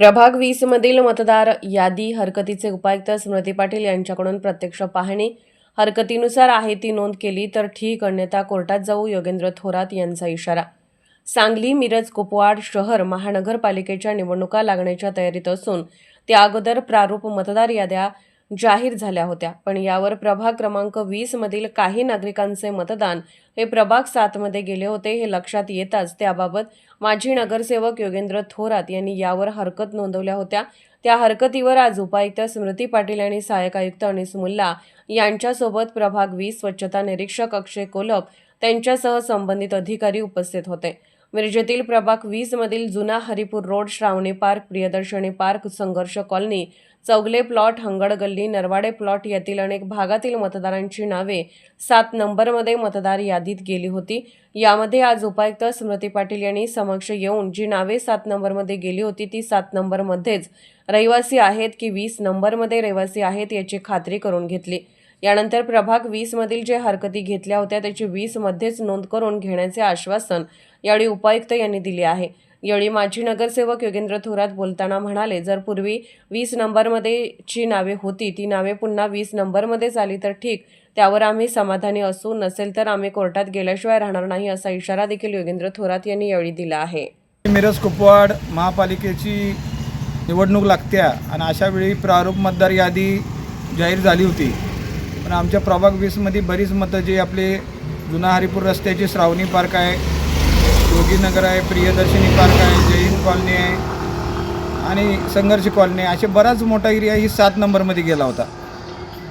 प्रभाग वीसमधील मतदार यादी हरकतीचे उपायुक्त स्मृती पाटील यांच्याकडून प्रत्यक्ष पाहणी. हरकतीनुसार आहे ती नोंद केली तर ठीक अन्यथा कोर्टात जाऊ योगेंद्र थोरात यांचा इशारा. सांगली मिरज कुपवाड शहर महानगरपालिकेच्या निवडणुका लागण्याच्या तयारीत असून त्या अगोदर प्रारूप मतदार याद्या जाहीर झाल्या होत्या. पण यावर प्रभाग क्रमांक वीस मधील काही नागरिकांचे मतदान हे प्रभाग सातमध्ये गेले होते हे लक्षात येताच त्याबाबत माजी नगरसेवक योगेंद्र थोरात यांनी यावर हरकत नोंदवल्या होत्या. त्या हरकतीवर आज उपायुक्त स्मृती पाटील आणि सहाय्यक आयुक्त अनिस मुल्ला यांच्यासोबत प्रभाग वीस स्वच्छता निरीक्षक अक्षय कोलप त्यांच्यासह संबंधित अधिकारी उपस्थित होते. मिरजेतील प्रभाग वीसमधील जुना Haripur road Shravani park Priyadarshani park Sangharsh colony Chougale plot Hangad गल्ली नरवाडे प्लॉट यातील अनेक भागातील मतदारांची नावे सात नंबरमध्ये मतदार यादीत गेली होती. यामध्ये आज उपायुक्त स्मृती पाटील यांनी समक्ष येऊन जी नावे सात नंबरमध्ये गेली होती ती सात नंबरमध्येच रहिवासी आहेत की वीस नंबरमध्ये रहिवासी आहेत याची खात्री करून घेतली. यानंतर प्रभाग वीस मधील जे हरकती घेतल्या होत्या त्याची वीस मध्येच नोंद करून घेण्याचे आश्वासन यावेळी उपायुक्त यांनी दिले आहे. यावेळी माजी नगरसेवक योगेंद्र थोरात बोलताना म्हणाले जर पूर्वी वीस नंबरमध्ये जी नावे होती ती नावे पुन्हा वीस नंबरमध्येच आली तर ठीक. त्यावर आम्ही समाधानी असू नसेल तर आम्ही कोर्टात गेल्याशिवाय राहणार नाही असा इशारा देखील योगेंद्र थोरात यांनी यावेळी दिला आहे. मिरज कुपवाड महापालिकेची निवडणूक लागत्या आणि अशा वेळी प्रारूप मतदार यादी जाहीर झाली होती. पण आमच्या प्रभाग वीसमध्ये बरीच मतं जी आपले जुना हरिपूर रस्त्याची श्रावणी पार्क आहे योगीनगर आहे प्रियदर्शिनी पार्क आहे जैन कॉलनी आहे आणि संघर्ष कॉलनी असे बराच मोठा एरिया ही सात नंबरमध्ये गेला होता.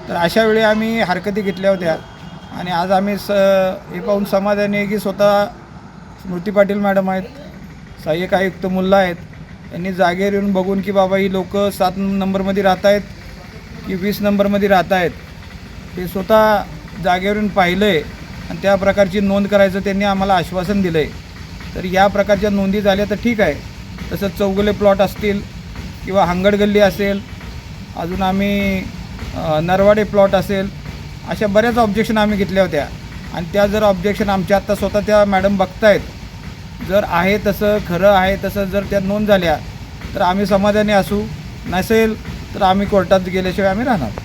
तर अशा वेळी आम्ही हरकती घेतल्या होत्या आणि आज आम्ही स हे पाहून समाधानी आहे की स्वतः स्मृती पाटील मॅडम आहेत सहाय्यक आयुक्त मुल्ला आहेत त्यांनी जागेवर येऊन बघून की बाबा ही लोकं सात नंबरमध्ये राहत आहेत की वीस नंबरमध्ये राहत आहेत ते स्वतः जागेवरून पाहिलं आहे आणि त्या प्रकारची नोंद करायचं त्यांनी आम्हाला आश्वासन दिलं आहे तर या प्रकारच्या नोंदी झाल्या तर ठीक आहे. तसंच चौगुले प्लॉट असतील किंवा हंगड गल्ली असेल अजून आम्ही नरवाडे प्लॉट असेल अशा बऱ्याच ऑब्जेक्शन आम्ही घेतल्या होत्या. आणि त्या जर ऑब्जेक्शन आमच्या आत्ता स्वतः त्या मॅडम बघतायत जर आहे तसं खरं आहे तसं जर त्या नोंद झाल्या तर आम्ही समाधानी असू. नसेल तर आम्ही कोर्टात गेल्याशिवाय आम्ही राहणार.